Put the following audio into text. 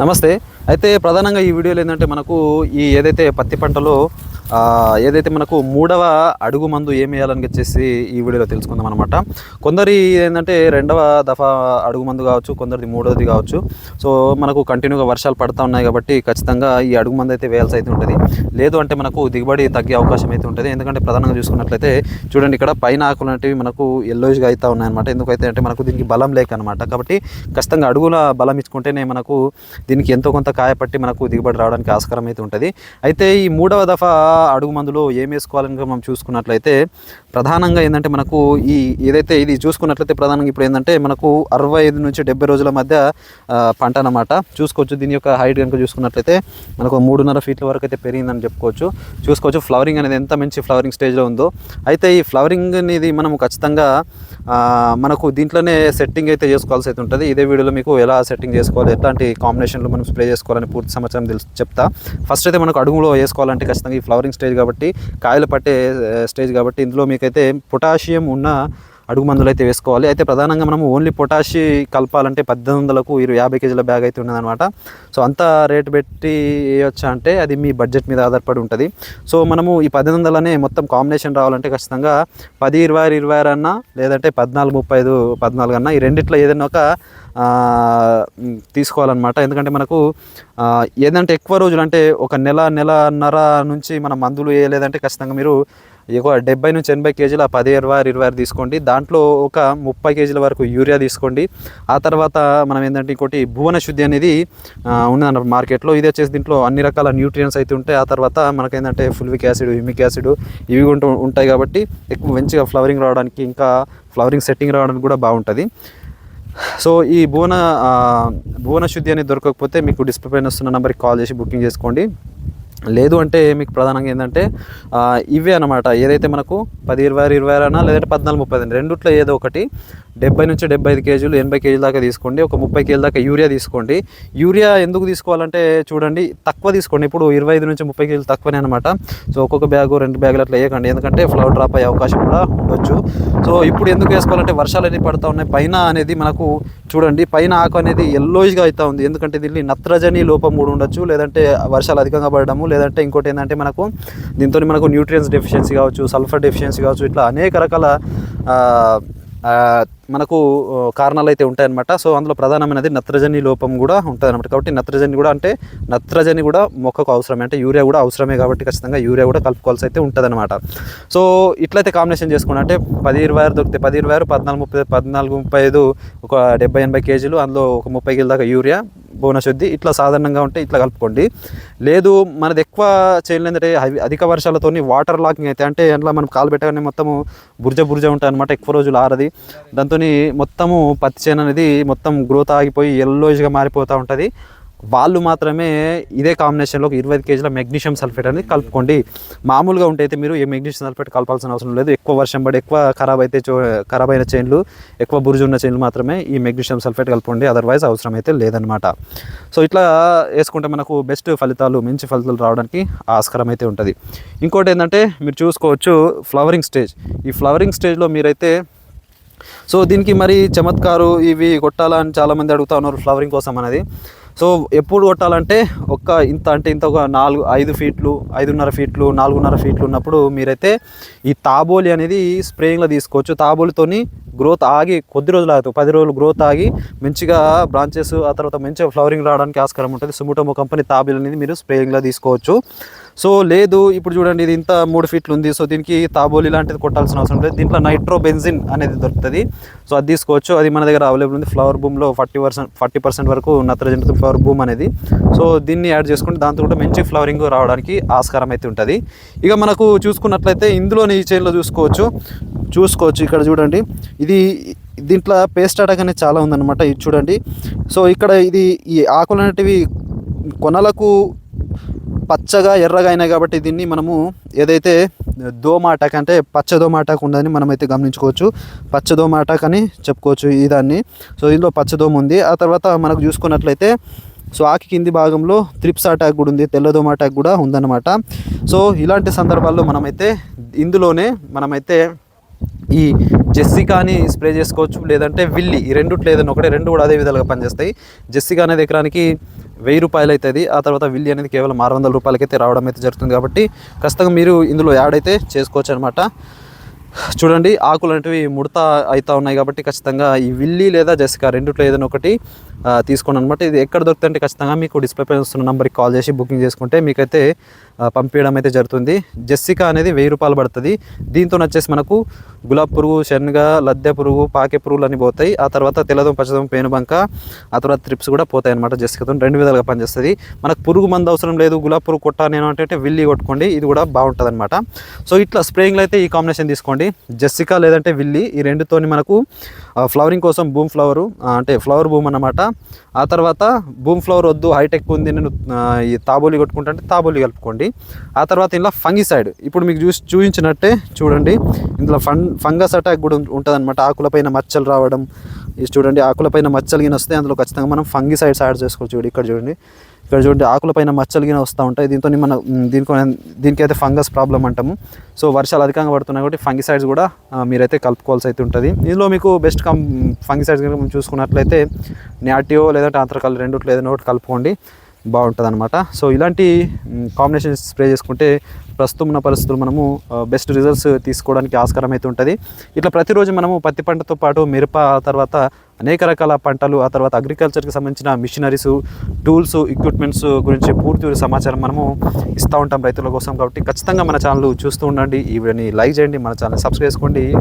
నమస్తే. అయితే ప్రధానంగా ఈ వీడియోలో ఏంటంటే మనకు ఈ ఏదైతే పత్తి పంటలో ఏదైతే మనకు మూడవ అడుగు మందు ఏం వేయాలని వచ్చేసి ఈ వీడియోలో తెలుసుకుందాం అనమాట కొందరి ఏంటంటే రెండవ దఫా అడుగు మందు కావచ్చు కొందరిది మూడవది కావచ్చు. సో మనకు కంటిన్యూగా వర్షాలు పడుతూ ఉన్నాయి కాబట్టి ఖచ్చితంగా ఈ అడుగు మందు అయితే వేయాల్సి అయితే ఉంటుంది. లేదు అంటే మనకు దిగుబడి తగ్గే అవకాశం అయితే ఉంటుంది. ఎందుకంటే ప్రధానంగా చూసుకున్నట్లయితే చూడండి ఇక్కడ పైన ఆకులు అనేవి మనకు ఎల్లోజ్గా అవుతా ఉన్నాయన్నమాట. ఎందుకైతే అంటే మనకు దీనికి బలం లేక అనమాట కాబట్టి ఖచ్చితంగా అడుగుల బలం ఇచ్చుకుంటేనే మనకు దీనికి ఎంతో కొంత కాయపట్టి మనకు దిగుబడి రావడానికి ఆస్కారం అయితే ఉంటుంది. అయితే ఈ మూడవ దఫా అడుగు మందులో ఏం వేసుకోవాలని మనం చూసుకున్నట్లయితే ప్రధానంగా ఏంటంటే మనకు ఈ ఏదైతే ఇది చూసుకున్నట్లయితే ప్రధానంగా ఇప్పుడు ఏంటంటే మనకు అరవై ఐదు నుంచి డెబ్బై రోజుల మధ్య పంట అన్నమాట. చూసుకోవచ్చు దీని యొక్క హైట్ కనుక చూసుకున్నట్లయితే మనకు మూడున్నర ఫీట్ల వరకు అయితే పెరిగిందని చెప్పుకోవచ్చు. చూసుకోవచ్చు ఫ్లవరింగ్ అనేది ఎంత మంచి ఫ్లవరింగ్ స్టేజ్లో ఉందో. అయితే ఈ ఫ్లవరింగ్ అనేది మనం ఖచ్చితంగా మనకు దీంట్లోనే సెట్టింగ్ అయితే చేసుకోవాల్సి అయితే ఉంటుంది. ఇదే వీడియోలో మీకు ఎలా సెట్టింగ్ చేసుకోవాలి ఎట్లాంటి కాంబినేషన్లో మనం స్ప్రే చేసుకోవాలని పూర్తి సమాచారం తెలుసు చెప్తా. ఫస్ట్ అయితే మనకు అడుగులో వేసుకోవాలంటే ఖచ్చితంగా ఈ ఫ్లవరింగ్ స్టేజ్ కాబట్టి కాయలు పట్టే స్టేజ్ కాబట్టి ఇందులో మీకైతే పొటాషియం ఉన్న అడుగు మందులు అయితే వేసుకోవాలి. అయితే ప్రధానంగా మనం ఓన్లీ పొటాషి కలపాలంటే పద్దెనిమిది వందలకు ఇరవై యాభై కేజీల బ్యాగ్ అయితే ఉన్నదన్నమాట. సో అంత రేట్ పెట్టి వేయొచ్చా అంటే అది మీ బడ్జెట్ మీద ఆధారపడి ఉంటుంది. సో మనము ఈ పద్దెనిమిది వందలనే మొత్తం కాంబినేషన్ రావాలంటే ఖచ్చితంగా పది ఇరవై ఆరు ఇరవై ఆరు అన్నా లేదంటే పద్నాలుగు ముప్పై ఐదు పద్నాలుగు అన్నా ఈ రెండిట్లో ఏదైనా ఒక తీసుకోవాలన్నమాట. ఎందుకంటే మనకు ఏదంటే ఎక్కువ రోజులు అంటే ఒక నెల నెలన్నర నుంచి మన మందులు వేయలేదంటే ఖచ్చితంగా మీరు ఎక్కువ డెబ్బై నుంచి ఎనభై కేజీల పది ఇరవై ఆరు ఇరవై ఆరు తీసుకోండి. దాంట్లో ఒక ముప్పై కేజీల వరకు యూరియా తీసుకోండి. ఆ తర్వాత మనం ఏంటంటే ఇంకోటి భువన శుద్ధి అనేది ఉందన్నమాట మార్కెట్లో. ఇది వచ్చేసి దీంట్లో అన్ని రకాల న్యూట్రియన్స్ అయితే ఉంటాయి. ఆ తర్వాత మనకేంటంటే ఫుల్విక్ యాసిడ్ హ్యూమిక్ యాసిడ్ ఇవి ఉంటూ ఉంటాయి కాబట్టి ఎక్కువ మంచిగా ఫ్లవరింగ్ రావడానికి ఇంకా ఫ్లవరింగ్ సెట్టింగ్ రావడానికి కూడా బాగుంటుంది. సో ఈ భువన భువన శుద్ధి అనేది దొరకకపోతే మీకు డిస్ప్లే పైన వస్తున్న నెంబర్కి కాల్ చేసి బుకింగ్ చేసుకోండి. లేదు అంటే మీకు ప్రధానంగా ఏంటంటే ఇవే అనమాట ఏదైతే మనకు పది ఇరవై ఆరు ఇరవై ఆరు అన్నా లేదంటే పద్నాలుగు ముప్పై ఐదు రెండుట్లో ఏదో ఒకటి డెబ్బై నుంచి డెబ్బై ఐదు కేజీలు ఎనభై కేజీల దాకా తీసుకోండి ఒక ముప్పై కేజీల దాకా యూరియా తీసుకోండి. యూరియా ఎందుకు తీసుకోవాలంటే చూడండి తక్కువ తీసుకోండి. ఇప్పుడు ఇరవై ఐదు నుంచి ముప్పై కేజీలు తక్కువనే అనమాట సో ఒక్కొక్క బ్యాగు రెండు బ్యాగులు అట్లా వేయకండి. ఎందుకంటే ఫ్లవర్ డ్రాప్ అయ్యే అవకాశం కూడా ఉండొచ్చు. సో ఇప్పుడు ఎందుకు వేసుకోవాలంటే వర్షాలు అనేది పడుతూ ఉన్నాయి పైన అనేది మనకు చూడండి పైన ఆకు అనేది ఎల్లోయిష్గా అవుతా ఉంది. ఎందుకంటే దీన్ని నత్రజని లోపం కూడా ఉండొచ్చు లేదంటే వర్షాలు అధికంగా పడడము లేదంటే ఇంకోటి ఏంటంటే మనకు దీంతో మనకు న్యూట్రియన్స్ డెఫిషియన్సీ కావచ్చు సల్ఫర్ డెఫిషియన్సీ కావచ్చు ఇట్లా అనేక రకాల మనకు కారణాలు అయితే ఉంటాయన్నమాట. సో అందులో ప్రధానమైనది నత్రజని లోపం కూడా ఉంటుంది అనమాట కాబట్టి నత్రజని కూడా అంటే నత్రజని కూడా మొక్కకు అవసరమే. అంటే యూరియా కూడా అవసరమే కాబట్టి ఖచ్చితంగా యూరియా కూడా కలుపుకోవాల్సి అయితే ఉంటుంది సో ఇట్లయితే కాంబినేషన్ చేసుకోండి అంటే పది ఇరవై ఆరు దొరికితే పది ఇరవై ఆరు పద్నాలుగు ముప్పై పద్నాలుగు ముప్పై ఐదు ఒక డెబ్బై ఎనభై కేజీలు అందులో ఒక ముప్పై కేజీల దాకా యూరియా బోనశుద్ధి ఇట్లా సాధారణంగా ఉంటే ఇట్లా కలుపుకోండి. లేదు మనది ఎక్కువ చేయలేదంటే ఏంటంటే అవి- అధిక వర్షాలతో వాటర్ లాకింగ్ అయితే అంటే అందులో మనం కాలు పెట్టగానే మొత్తము బుర్జ బుర్జ ఉంటాయి అనమాట ఎక్కువ రోజులు ఆరది. దాంతో మొత్తము పత్తి చేను అనేది మొత్తం గ్రోత్ ఆగిపోయి ఎల్లోజ్గా మారిపోతూ ఉంటుంది. వాళ్ళు మాత్రమే ఇదే కాంబినేషన్లో ఒక ఇరవై కేజీల మెగ్నీషియం సల్ఫేట్ అనేది కలుపుకోండి. మామూలుగా ఉంటే అయితే మీరు ఈ మెగ్నీషియం సల్ఫేట్ కలపాల్సిన అవసరం లేదు. ఎక్కువ వర్షం పడి ఎక్కువ ఖరాబ్ అయితే చో ఖరాబ్ అయిన చైన్లు ఎక్కువ బురుజు ఉన్న చైన్లు మాత్రమే ఈ మెగ్నీషియం సల్ఫేట్ కలుపుకోండి. అదర్వైజ్ అవసరం అయితే లేదనమాట సో ఇట్లా వేసుకుంటే మనకు బెస్ట్ ఫలితాలు మంచి ఫలితాలు రావడానికి ఆస్కారం అయితే ఉంటుంది. ఇంకోటి ఏంటంటే మీరు చూసుకోవచ్చు ఫ్లవరింగ్ స్టేజ్ ఈ ఫ్లవరింగ్ స్టేజ్లో మీరైతే సో దీనికి మరి చమత్కారు ఇవి కొట్టాలా అని చాలామంది అడుగుతా ఉన్నారు ఫ్లవరింగ్ కోసం అనేది సో ఎప్పుడు కొట్టాలంటే ఒక్క ఇంత అంటే ఇంత ఒక నాలుగు ఐదు ఫీట్లు ఐదున్నర ఫీట్లు నాలుగున్నర ఫీట్లు ఉన్నప్పుడు మీరైతే ఈ తాబోలి అనేది స్ప్రేయింగ్లో తీసుకోవచ్చు. తాబోలితోని గ్రోత్ ఆగి కొద్ది రోజులు ఆగుతాయి. పది రోజులు గ్రోత్ ఆగి మంచిగా బ్రాంచెస్ ఆ తర్వాత మంచిగా ఫ్లవరింగ్ రావడానికి ఆస్కారం ఉంటుంది. సుముటోమో కంపెనీ తాబిల్ అనేది మీరు స్ప్రేయింగ్లో తీసుకోవచ్చు. సో లేదు ఇప్పుడు చూడండి ఇది ఇంత మూడు ఫీట్లు ఉంది. సో దీనికి తాబోలి లాంటిది కొట్టాల్సిన అవసరం లేదు. దీంట్లో నైట్రో బెంజిన్ అనేది దొరుకుతుంది. సో అది తీసుకోవచ్చు. అది మన దగ్గర అవైలబుల్ ఉంది. ఫ్లవర్ బూమ్లో ఫార్టీ పర్సెంట్ ఫార్టీ పర్సెంట్ వరకు నత్రజనితో ఫ్లవర్ బూమ్ అనేది. సో దీన్ని యాడ్ చేసుకుంటే దాంతో కూడా మంచి ఫ్లవరింగ్ రావడానికి ఆస్కారం అయితే ఉంటుంది. ఇక మనకు చూసుకున్నట్లయితే ఇందులోని ఈ చైన్లో చూసుకోవచ్చు. చూసుకోవచ్చు ఇక్కడ చూడండి. ఇది దీంట్లో పేస్ట్ అటాక్ అనేది చాలా ఉందన్నమాట ఇది చూడండి. సో ఇక్కడ ఇది ఈ ఆకులు అనేటివి కొనలకు పచ్చగా ఎర్రగా అయినాయి కాబట్టి దీన్ని మనము ఏదైతే దోమ అటాక్ అంటే పచ్చ దోమ అటాక్ ఉందని మనమైతే గమనించుకోవచ్చు. పచ్చ దోమ అటాక్ అని చెప్పుకోవచ్చు ఈ దాన్ని. సో ఇందులో పచ్చ దోమ ఉంది. ఆ తర్వాత మనకు చూసుకున్నట్లయితే సో ఆకి కింది భాగంలో త్రిప్స్ అటాక్ కూడా ఉంది. తెల్లదోమ అటాక్ కూడా ఉందన్నమాట. సో ఇలాంటి సందర్భాల్లో మనమైతే ఇందులోనే మనమైతే ఈ జెస్సికాని స్ప్రే చేసుకోవచ్చు లేదంటే విల్లి ఈ రెండుట్లో ఏదైనా ఒకటే రెండు కూడా అదే విధాలుగా పనిచేస్తాయి. జెస్సికా అనేది ఎకరానికి వెయ్యి రూపాయలు అవుతుంది. ఆ తర్వాత విల్లి అనేది కేవలం ఆరు వందల రూపాయలకైతే రావడం అయితే జరుగుతుంది కాబట్టి ఖచ్చితంగా మీరు ఇందులో యాడ్ అయితే చేసుకోవచ్చు అనమాట చూడండి ఆకులు అనేటివి ముడత అవుతా ఉన్నాయి కాబట్టి ఖచ్చితంగా ఈ విల్లి లేదా జెసికా రెండిట్లో ఏదైనా ఒకటి తీసుకోండి అనమాట ఇది ఎక్కడ దొరుకుతుంటే ఖచ్చితంగా మీకు డిస్ప్లే పైన వస్తున్న నెంబర్కి కాల్ చేసి బుకింగ్ చేసుకుంటే మీకైతే పంపించడం అయితే జరుగుతుంది. జెస్సికా అనేది వెయ్యి రూపాయలు పడుతుంది. దీంతో వచ్చేసి మనకు గులాబ్ పురుగు శనగ లద్దె పురుగు పాకే పురుగులు అన్నీ పోతాయి. ఆ తర్వాత తెల్లదం పచ్చదం పేనుబంక ఆ తర్వాత ట్రిప్స్ కూడా పోతాయి అనమాట జెస్సికాతో రెండు విధాలుగా పనిచేస్తుంది. మనకు పురుగు మందు అవసరం లేదు. గులాబ్ పురుగు కొట్ట నేను అంటే విల్లి కొట్టుకోండి. ఇది కూడా బాగుంటుంది అనమాట సో ఇట్లా స్ప్రేయింగ్లో అయితే ఈ కాంబినేషన్ తీసుకోండి. జెస్సికా లేదంటే విల్లి ఈ రెండుతోని మనకు ఫ్లవరింగ్ కోసం బూమ్ ఫ్లవరు అంటే ఫ్లవర్ బూమ్ అన్నమాట. ఆ తర్వాత బూమ్ ఫ్లవర్ వద్దు హైటెక్ ఉంది నేను ఈ తాబోలి కొట్టుకుంటా అంటే తాబోలి కలుపుకోండి. ఆ తర్వాత ఇందులో ఫంగిసైడ్. ఇప్పుడు మీకు చూసి చూపించినట్టే చూడండి. ఇందులో ఫన్ ఫంగస్ అటాక్ కూడా ఉంటుంది అనమాట ఆకులపైన మచ్చలు రావడం ఇది చూడండి ఆకులపైన మచ్చలు గిన వస్తే అందులో ఖచ్చితంగా మనం ఫంగిసైడ్స్ యాడ్ చేసుకోవచ్చు చూడండి ఇక్కడ చూడండి. ఇక్కడ చూడండి ఆకులపైన మచ్చలు గిన వస్తూ ఉంటాయి. దీంతో మన దీనికో దీనికి దీనికి అయితే ఫంగస్ ప్రాబ్లం అంటాము. సో వర్షాలు అధికంగా పడుతున్నాయి కాబట్టి ఫంగిసైడ్స్ కూడా మీరైతే కలుపుకోవాల్సి అయితే ఉంటుంది. ఇందులో మీకు బెస్ట్ కం ఫంగిసైడ్స్ కనుక చూసుకున్నట్లయితే నాటియో లేదంటే ఆంత్రకాలు రెండు ఏదైనా ఒకటి కలుపుకోండి. బాగుంటుంది అనమాట సో ఇలాంటి కాంబినేషన్ స్ప్రే చేసుకుంటే ప్రస్తుతం ఉన్న పరిస్థితులు మనము బెస్ట్ రిజల్ట్స్ తీసుకోవడానికి ఆస్కారం అయితే ఉంటుంది ఇట్లా ప్రతిరోజు మనము పత్తి పంటతో పాటు మిరప ఆ తర్వాత అనేక రకాల పంటలు ఆ తర్వాత అగ్రికల్చర్కి సంబంధించిన మిషనరీస్ టూల్స్ ఎక్విప్మెంట్స్ గురించి పూర్తి సమాచారం మనము ఇస్తూ ఉంటాం రైతుల కోసం. కాబట్టి ఖచ్చితంగా మన ఛానల్ చూస్తూ ఉండండి. ఈ వీడియోని లైక్ చేయండి. మన ఛానల్ సబ్స్క్రైబ్ చేసుకోండి.